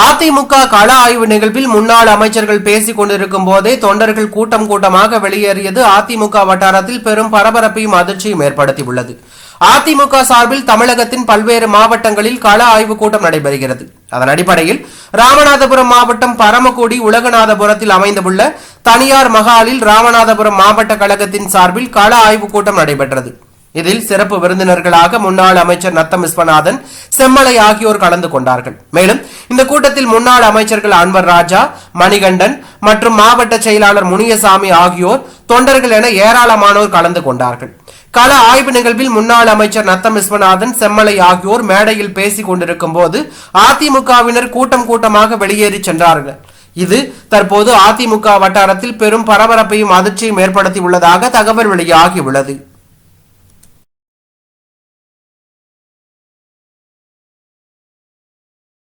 அதிமுக கள ஆய்வு நிகழ்வில் முன்னாள் அமைச்சர்கள் பேசிக் கொண்டிருக்கும் போதே தொண்டர்கள் கூட்டம் கூட்டமாக வெளியேறியது அதிமுக வட்டாரத்தில் பெரும் பரபரப்பையும் அதிர்ச்சியும் ஏற்படுத்தியுள்ளது. அதிமுக சார்பில் தமிழகத்தின் பல்வேறு மாவட்டங்களில் கள ஆய்வுக் கூட்டம் நடைபெறுகிறது. அதன் அடிப்படையில் ராமநாதபுரம் மாவட்டம் பரமக்குடி உலகநாதபுரத்தில் அமைந்துள்ள தனியார் மகாலில் ராமநாதபுரம் மாவட்ட கழகத்தின் சார்பில் கள ஆய்வுக் கூட்டம் நடைபெற்றது. இதில் சிறப்பு விருந்தினர்களாக முன்னாள் அமைச்சர் நத்தம் விஸ்வநாதன் செம்மலை ஆகியோர் கலந்து கொண்டார்கள். மேலும் இந்த கூட்டத்தில் முன்னாள் அமைச்சர்கள் அன்வர் ராஜா மணிகண்டன் மற்றும் மாவட்ட செயலாளர் முனியசாமி ஆகியோர் தொண்டர்கள் என ஏராளமானோர் கலந்து கொண்டார்கள். கள ஆய்வு நிகழ்வில் முன்னாள் அமைச்சர் நத்தம் விஸ்வநாதன் செம்மலை ஆகியோர் மேடையில் பேசிக் கொண்டிருக்கும் போது அதிமுகவினர் கூட்டம் கூட்டமாக வெளியேறி சென்றார்கள். இது தற்போது அதிமுக வட்டாரத்தில் பெரும் பரபரப்பையும் அதிர்ச்சியும் ஏற்படுத்தியுள்ளதாக தகவல் வெளியாகியுள்ளது